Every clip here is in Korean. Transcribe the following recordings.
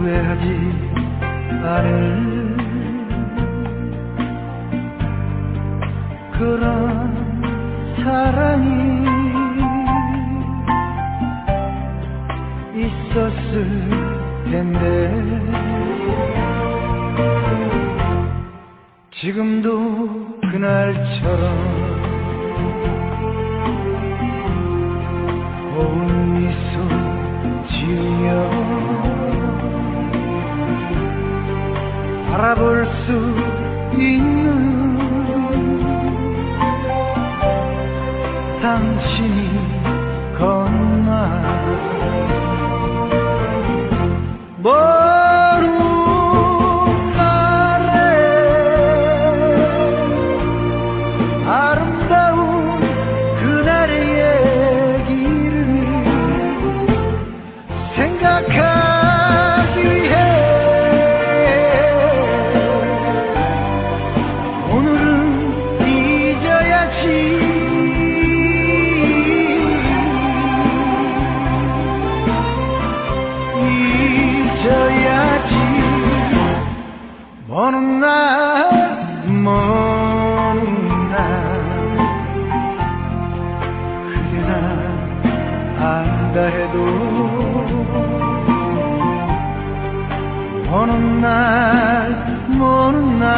후회하지 않을 그런 사랑이 있었을 텐데. 지금도 그날처럼 바라볼 수 있는 당신이 건나. 먼 훗날에 아름다운 그날의 얘기를 생각하 어느 날, 먼 날,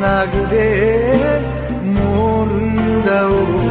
나 그대 모른다오. 먼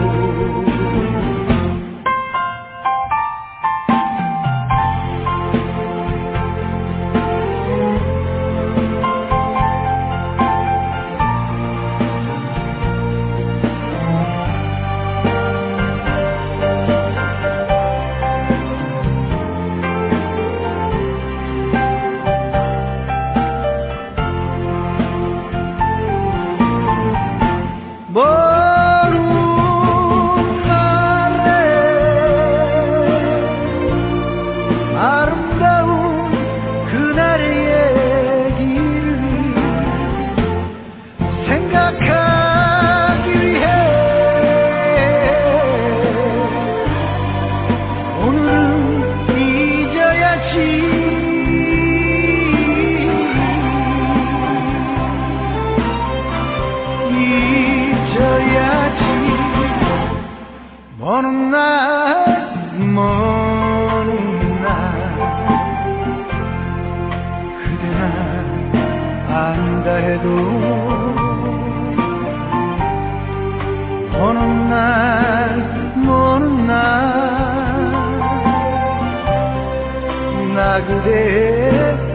nagde